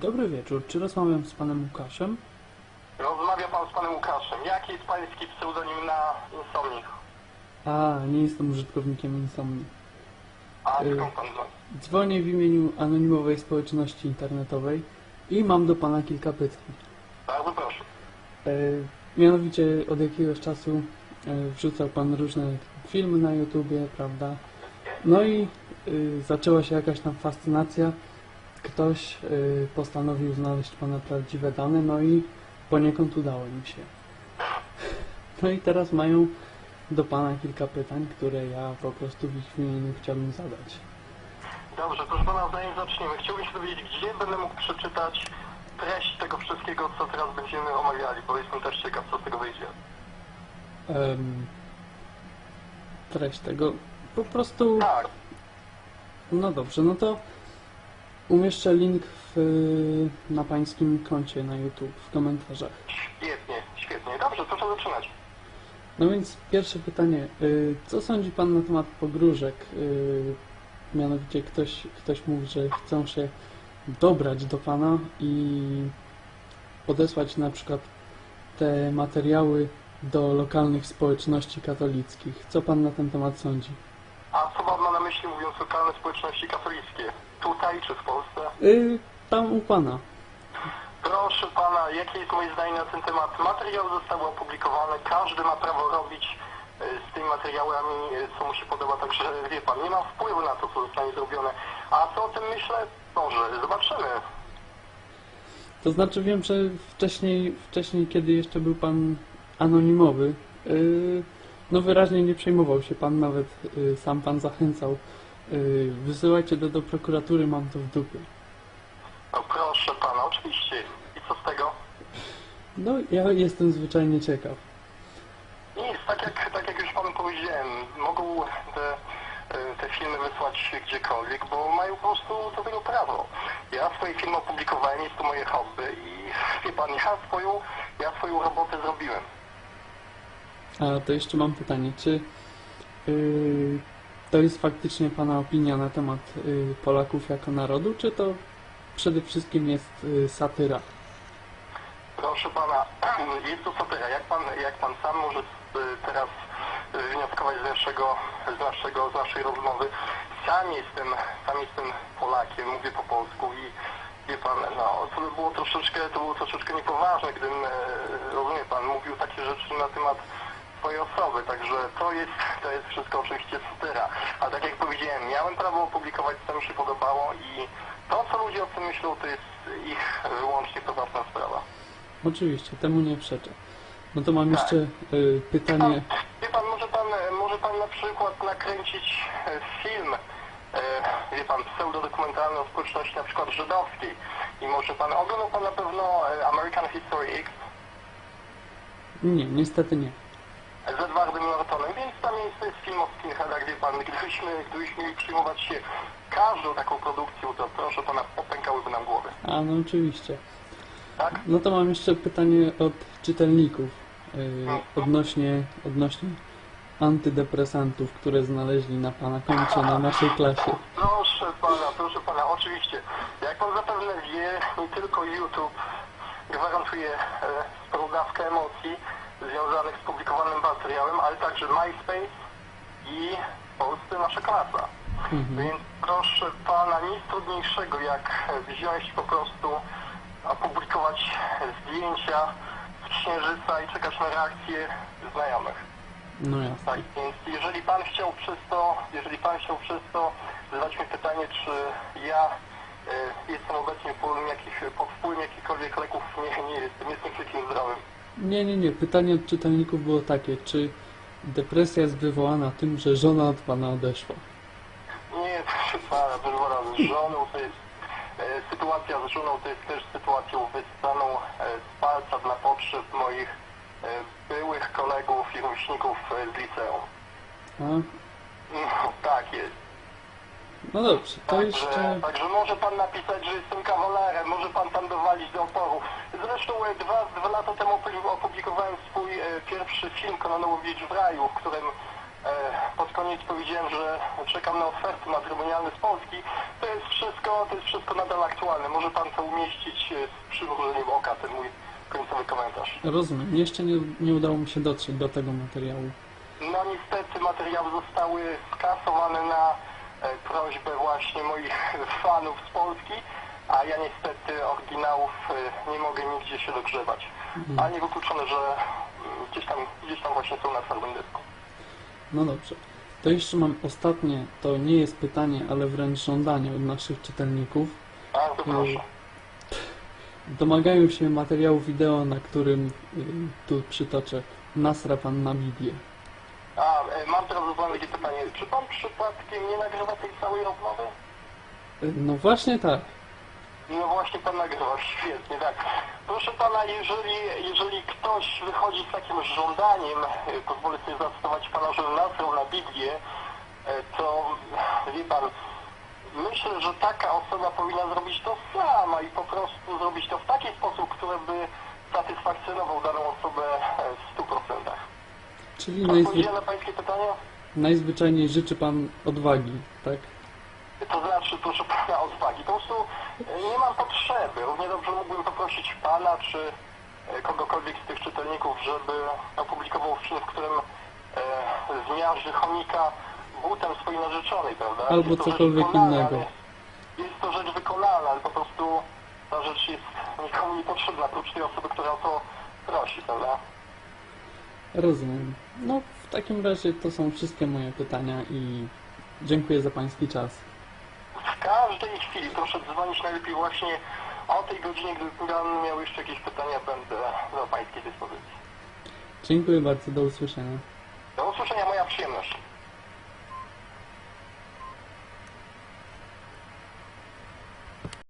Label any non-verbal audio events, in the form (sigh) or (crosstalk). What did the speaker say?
Dobry wieczór. Czy rozmawiam z panem Łukaszem? Rozmawia pan z panem Łukaszem. Jaki jest pański pseudonim na Insomni? A, nie jestem użytkownikiem Insomni. A Y. skąd pan dzwoni? Dzwonię w imieniu anonimowej społeczności internetowej i mam do pana kilka pytań. Bardzo proszę. E, mianowicie od jakiegoś czasu e, wrzucał pan różne filmy na YouTubie, prawda? No i y, zaczęła się jakaś tam fascynacja. Ktoś y, postanowił znaleźć pana prawdziwe dane, no i poniekąd udało im się. No i teraz mają do pana kilka pytań, które ja po prostu w ich imieniu chciałbym zadać. Dobrze, proszę pana, zanim zaczniemy, chciałbym się dowiedzieć, gdzie będę mógł przeczytać treść tego wszystkiego, co teraz będziemy omawiali, bo jestem też ciekaw, co z tego wyjdzie. Em, treść tego po prostu. Tak, No dobrze, no to umieszczę link w, na pańskim koncie na YouTube w komentarzach. świetnie, świetnie. Dobrze, proszę zaczynać. No więc pierwsze pytanie. y, Co sądzi pan na temat pogróżek? Y, Mianowicie ktoś, ktoś mówi, że chcą się dobrać do pana i podesłać na przykład te materiały do lokalnych społeczności katolickich. Co pan na ten temat sądzi? A co pan ma na myśli, mówiąc lokalne społeczności katolickie? Tutaj czy w Polsce? Y, tam u pana. Proszę pana, jakie jest moje zdanie na ten temat? Materiały zostały opublikowane, każdy ma prawo robić e, z tymi materiałami, e, co mu się podoba, także wie pan, nie ma wpływu na to, co zostanie zrobione. A co o tym myślę? Może, zobaczymy. To znaczy wiem, że wcześniej, wcześniej kiedy jeszcze był pan anonimowy, yy, no wyraźnie nie przejmował się pan, nawet yy, sam pan zachęcał. Yy, wysyłajcie do, do prokuratury, mam to w dupie. No proszę pana, oczywiście. I co z tego? No ja jestem zwyczajnie ciekaw. Nic, tak jak, tak jak już panu powiedziałem, mogą te, e, te filmy wysłać gdziekolwiek, bo mają po prostu do tego prawo. Ja swoje filmy opublikowałem, jest to moje hobby i wie pan, ja swoją, ja swoją robotę zrobiłem. A to jeszcze mam pytanie, czy yy, to jest faktycznie pana opinia na temat yy, Polaków jako narodu, czy to przede wszystkim jest yy, satyra? Proszę pana, (clears throat) jest to satyra. Jak pan, jak pan sam może y, teraz y, wnioskować z naszego, z naszego, z naszej rozmowy, sam jestem, sam jestem Polakiem, mówię po polsku i wie pan, no, to by było troszeczkę, to było troszeczkę niepoważne, gdybym, e, rozumie pan, mówił takie rzeczy na temat osoby, także to jest, to jest wszystko oczywiście satyra. A tak jak powiedziałem, miałem prawo opublikować, co mi się podobało i to, co ludzie o tym myślą, to jest ich wyłącznie prywatna sprawa. Oczywiście, temu nie przeczę. No to mam Tak. jeszcze yy, pytanie. Pan, wie pan, może pan, może pan na przykład nakręcić e, film, e, wie pan, pseudodokumentalny o społeczności na przykład żydowskiej i może pan, oglądał pan na pewno e, American History X Nie, niestety nie. z Edwardem Nortonem, więc tam jest, film o skinheadach, wie pan, gdybyśmy, gdybyśmy mieli przyjmować się każdą taką produkcją, to proszę pana, popękałyby nam głowy, A no oczywiście. tak? No to mam jeszcze pytanie od czytelników yy, odnośnie, odnośnie antydepresantów, które znaleźli na pana koncie na naszej klasie. Proszę pana, proszę pana, oczywiście. Jak pan zapewne wie, nie tylko YouTube gwarantuje e, sporą dawkę emocji związanych z publikowanym materiałem, ale także MySpace i w Polsce nasza klasa. Mhm. Więc proszę pana, nic trudniejszego jak wziąć po prostu, opublikować zdjęcia z księżyca i czekać na reakcję znajomych. No jasne. Tak, więc jeżeli pan chciał przez to, jeżeli pan chciał przez to zadać mi pytanie, czy ja e, jestem obecnie pod wpływem, jakich, pod wpływem jakichkolwiek leków, nie, nie jestem, jestem całkiem zdrowym. Nie, nie, nie. Pytanie od czytelników było takie, czy depresja jest wywołana tym, że żona od pana odeszła? Nie, proszę pana, proszę pana, z żoną to jest, e, sytuacja z żoną to jest też sytuacją wyssaną e, z palca dla potrzeb moich e, byłych kolegów i rówieśników e, z liceum. A? No, tak jest. No dobrze, to Także, jeszcze... także może pan napisać, że jestem kawalerem, może pan tam dowalić do oporu. Zresztą e, dwa, dwa lata temu opu- opublikowałem swój e, pierwszy film Kononowicz w raju, w którym e, pod koniec powiedziałem, że czekam na oferty matrymonialne z Polski, to jest wszystko, to jest wszystko nadal aktualne. Może pan to umieścić z przymrużeniem oka, ten mój końcowy komentarz. Rozumiem. Jeszcze nie, nie udało mi się dotrzeć do tego materiału. No niestety materiały zostały skasowane na prośbę właśnie moich (laughs) fanów z Polski, a ja niestety oryginałów e, nie mogę nigdzie się dogrzewać. A nie wykluczone, że mm, gdzieś tam, gdzieś tam właśnie są na twardym dysku. No dobrze. To jeszcze mam ostatnie, to nie jest pytanie, ale wręcz żądanie od naszych czytelników. Bardzo proszę. Domagają się materiału wideo, na którym tu przytoczę nasra pan na Biblię. A, e, mam teraz do pana takie pytanie. Czy pan przypadkiem nie nagrywa tej całej rozmowy? Y, No właśnie tak. No właśnie pan nagrywa, (laughs) świetnie, tak. Proszę pana, jeżeli, jeżeli ktoś wychodzi z takim żądaniem, e, pozwolę sobie zacytować pana, że nasrał na Biblię, e, to wie pan, myślę, że taka osoba powinna zrobić to sama i po prostu zrobić to w taki sposób, który by satysfakcjonował daną osobę e, w 100%. Czyli najzwy... Na pańskie pytanie? najzwyczajniej życzy pan odwagi, tak? To znaczy, proszę pana, odwagi. Po prostu e, nie mam potrzeby. Równie dobrze mógłbym poprosić pana, czy e, kogokolwiek z tych czytelników, żeby opublikował film, w którym e, zmiażdży chomika butem swojej narzeczonej, prawda? Albo cokolwiek innego. Jest to rzecz wykonalna, ale po prostu ta rzecz jest nikomu niepotrzebna, oprócz tej osoby, która o to prosi, prawda? Rozumiem. No w takim razie to są wszystkie moje pytania i dziękuję za pański czas. W każdej chwili proszę dzwonić najlepiej właśnie o tej godzinie, gdy pan miał jeszcze jakieś pytania, będę do pańskiej dyspozycji. Dziękuję bardzo, do usłyszenia. Do usłyszenia, moja przyjemność.